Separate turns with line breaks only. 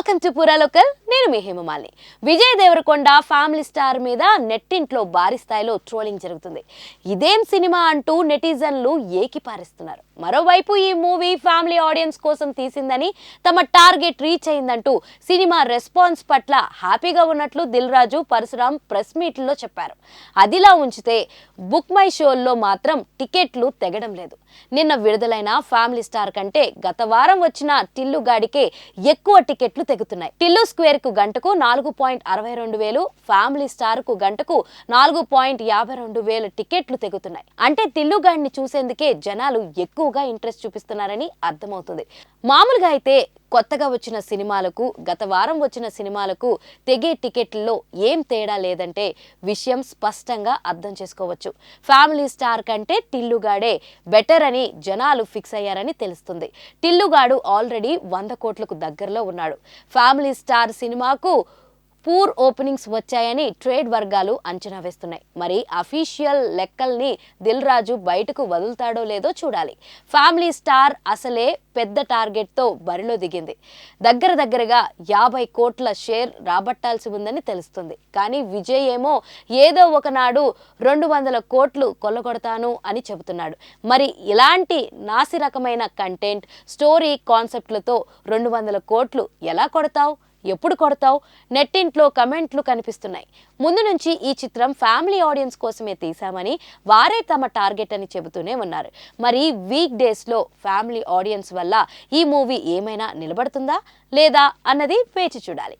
Welcome to పూరా local. నేను మీ హేమమాలిని. విజయ్ దేవరకొండ ఫ్యామిలీ స్టార్ మీద నెట్టింట్లో భారీ స్థాయిలో ట్రోలింగ్ జరుగుతుంది. ఇదేం సినిమా అంటూ నెటిజన్లు ఏకిపారిస్తున్నారు. మరోవైపు ఈ మూవీ ఫ్యామిలీ ఆడియన్స్ కోసం తీసిందని తమ టార్గెట్ రీచ్ అయిందంటూ సినిమా రెస్పాన్స్ పట్ల హ్యాపీగా ఉన్నట్లు దిల్ రాజు పరశురామ్ ప్రెస్ మీట్లో చెప్పారు. అదిలా ఉంచితే బుక్ మై షోల్లో మాత్రం టికెట్లు తెగడం లేదు. నిన్న విడుదలైన ఫ్యామిలీ స్టార్ కంటే గత వారం వచ్చిన టిల్లు గాడికే ఎక్కువ టికెట్లు తెగుతున్నాయి. టిల్లు స్క్వేర్కు గంటకు నాలుగు పాయింట్ అరవై రెండు వేలు ఫ్యామిలీ స్టార్కు గంటకు నాలుగు పాయింట్ యాభై రెండు వేల టికెట్లు తెగుతున్నాయి. అంటే తిల్లుగాడిని చూసేందుకే జనాలు ఎక్కువగా ఇంట్రెస్ట్ చూపిస్తున్నారని అర్థమవుతుంది. మామూలుగా అయితే కొత్తగా వచ్చిన సినిమాలకు గత వారం వచ్చిన సినిమాలకు తెగే టికెట్లలో ఏం తేడా లేదంటే విషయం స్పష్టంగా అర్థం చేసుకోవచ్చు. ఫ్యామిలీ స్టార్ కంటే టిల్లుగాడే బెటర్ అని జనాలు ఫిక్స్ అయ్యారని తెలుస్తుంది. టిల్లుగాడు ఆల్రెడీ వంద కోట్లకు దగ్గరలో ఉన్నాడు. ఫ్యామిలీ స్టార్ సినిమాకు పూర్ ఓపెనింగ్స్ వచ్చాయని ట్రేడ్ వర్గాలు అంచనా వేస్తున్నాయి. మరి అఫీషియల్ లెక్కల్ని దిల్ రాజు బయటకు వదులుతాడో లేదో చూడాలి. ఫ్యామిలీ స్టార్ అసలే పెద్ద టార్గెట్తో బరిలో దిగింది. దగ్గర దగ్గరగా యాభై కోట్ల షేర్ రాబట్టాల్సి ఉందని తెలుస్తుంది. కానీ విజయ్ ఏమో ఏదో ఒకనాడు రెండు వందల కోట్లు కొల్లగొడతాను అని చెబుతున్నాడు. మరి ఇలాంటి నాసి రకమైన కంటెంట్ స్టోరీ కాన్సెప్ట్లతో రెండు వందల కోట్లు ఎలా కొడతావు? ఎప్పుడు కొడతావు? నెట్టింట్లో కమెంట్లు కనిపిస్తున్నాయి. ముందు నుంచి ఈ చిత్రం ఫ్యామిలీ ఆడియన్స్ కోసమే తీశామని వారే తమ టార్గెట్ అని చెబుతూనే ఉన్నారు. మరి వీక్ డేస్లో ఫ్యామిలీ ఆడియన్స్ వల్ల ఈ మూవీ ఏమైనా నిలబడుతుందా లేదా అన్నది వేచి చూడాలి.